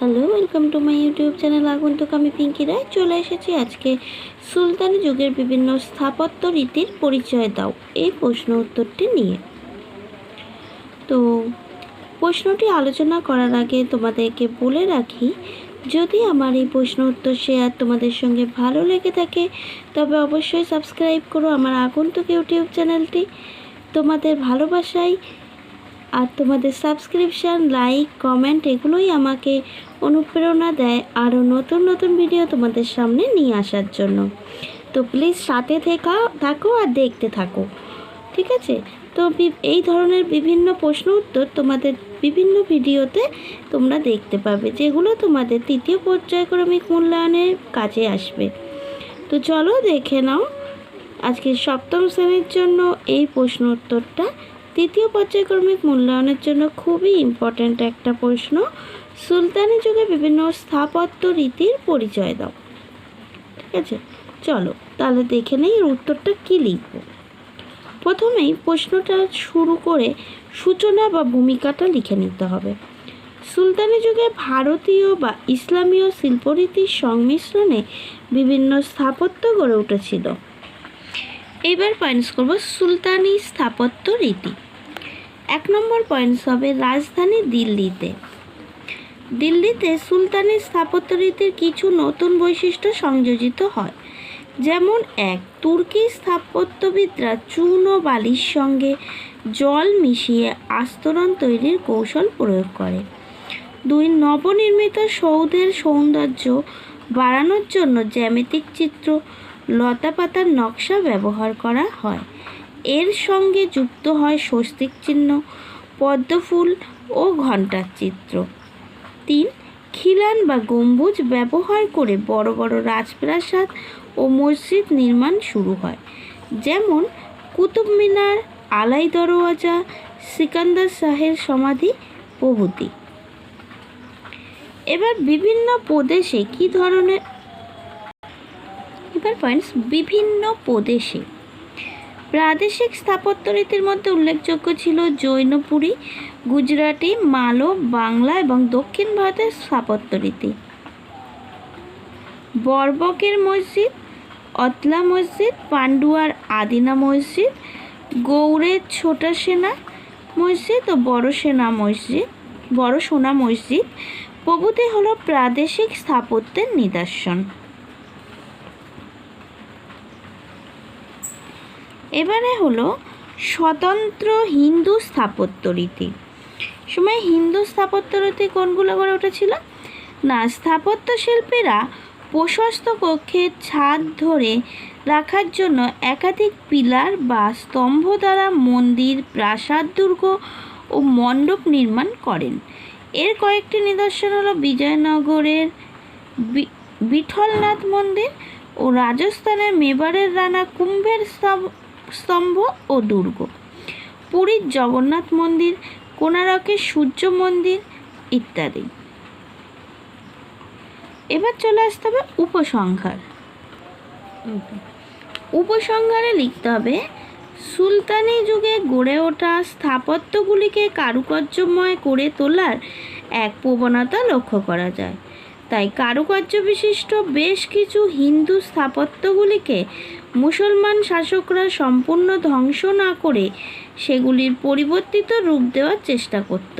Hello welcome to my YouTube channel আগন্তুক আমি পিঙ্কি রায়। চলে এসেছি আজকে সুলতানি যুগের বিভিন্ন স্থাপত্য রীতির পরিচয় দাও এই প্রশ্ন উত্তরটি নিয়ে। তো, প্রশ্নটি আলোচনা করার আগে তোমাদেরকে বলে রাখি, যদি আমার এই প্রশ্ন উত্তর শেয়ার তোমাদের সঙ্গে ভালো লেগে থাকে, তবে অবশ্যই সাবস্ক্রাইব করো আমার আগন্তুক ইউটিউব চ্যানেলটি তোমাদের ভালোবাসায় আর তোমাদের সাবস্ক্রিপশান লাইক কমেন্ট এগুলোই আমাকে অনুপ্রেরণা দেয় আরও নতুন নতুন ভিডিও তোমাদের সামনে নিয়ে আসার জন্য। তো প্লিজ সাথে থেকা, থাকো আর দেখতে থাকো। ঠিক আছে? তো এই ধরনের বিভিন্ন প্রশ্ন উত্তর তোমাদের বিভিন্ন ভিডিওতে তোমরা দেখতে পাবে, যেগুলো তোমাদের তৃতীয় পর্যায়ক্রমিক মূল্যায়নের কাজে আসবে। তো চলো দেখে নাও আজকে সপ্তম শ্রেণির জন্য এই প্রশ্ন উত্তরটা তৃতীয় পর্যায়ক্রমিক মূল্যায়নের জন্য খুবই ইম্পর্ট্যান্ট একটা প্রশ্ন। সুলতানি যুগে বিভিন্ন স্থাপত্য রীতির পরিচয় দাও। ঠিক আছে? চলো, তাহলে দেখে নেই এর উত্তরটা কী লিখব। প্রথমেই প্রশ্নটা শুরু করে সূচনা বা ভূমিকাটা লিখে নিতে হবে। সুলতানি যুগে ভারতীয় বা ইসলামীয় শিল্পরীতির সংমিশ্রণে বিভিন্ন স্থাপত্য গড়ে উঠেছিল। এবার পয়েন্টস করব সুলতানি স্থাপত্য রীতি। এক নম্বর পয়েন্টস হবে রাজধানী দিল্লিতে। দিল্লিতে সুলতানি স্থাপত্য রীতির কিছু নতুন বৈশিষ্ট্য সংযোজিত হয়। যেমন এক, তুর্কি স্থাপত্যবিদরা চূন ও বালির সঙ্গে জল মিশিয়ে আস্তরণ তৈরির কৌশল প্রয়োগ করে। দুই, নবনির্মিত সৌধের সৌন্দর্য বাড়ানোর জন্য জ্যামিতিক চিত্র লতাপাতার নকশা ব্যবহার করা হয়। এর সঙ্গে যুক্ত হয় স্বস্তিক চিহ্ন, পদ্মফুল ও ঘণ্টার চিত্র। তিন, খিলান বা গম্বুজ ব্যবহার করে বড় বড় রাজপ্রাসাদ ও মসজিদ নির্মাণ শুরু হয়। যেমন কুতুব মিনার, আলাই দরওয়াজা, সিকান্দার শাহের সমাধি, প্রভৃতি। এবার বিভিন্ন প্রদেশে কি ধরনের এবার পয়েন্টস বিভিন্ন প্রদেশে প্রাদেশিক স্থাপত্য রীতির মধ্যে উল্লেখযোগ্য ছিল জৈনপুরী, গুজরাটি মালব বাংলা এবং দক্ষিণ ভারতের স্থাপত্য রীতি। বরবকের মসজিদ, অতলা মসজিদ, পান্ডুয়ার আদিনা মসজিদ গৌড়ের ছোটা সেনা মসজিদ ও বড় সেনা মসজিদ, বড় সোনা মসজিদ প্রভৃতি হলো প্রাদেশিক স্থাপত্যের নিদর্শন। এবারে হলো স্বতন্ত্র হিন্দু স্থাপত্য রীতি। সময় হিন্দু স্থাপত্য রীতি কোনগুলো গড়ে উঠেছিল? না, স্থাপত্য শিল্পীরা প্রশস্ত কক্ষের ছাদ ধরে রাখার জন্য একাধিক পিলার বা স্তম্ভ দ্বারা মন্দির, প্রাসাদ, দুর্গ ও মণ্ডপ নির্মাণ করেন। এর কয়েকটি নিদর্শন হলো বিজয়নগরের বিঠলনাথ মন্দির ও রাজস্থানের মেবারের রানা কুম্ভের স্তম্ভ ও দুর্গ। পুরীর জগন্নাথ মন্দির কোণারকের সূর্য মন্দির ইত্যাদি। এবার চলে আসতে হবে উপসংহার। উপসংহারে লিখতে হবে, সুলতানি যুগে গড়ে ওঠা স্থাপত্যগুলিকে কারুকার্যময় করে তোলার এক প্রবণতা লক্ষ্য করা যায়। তাই কারুকার্য বিশিষ্ট বেশ কিছু হিন্দু স্থাপত্যগুলিকে মুসলমান শাসকরা সম্পূর্ণ ধ্বংস না করে সেগুলির পরিবর্তিত রূপ দেওয়ার চেষ্টা করত।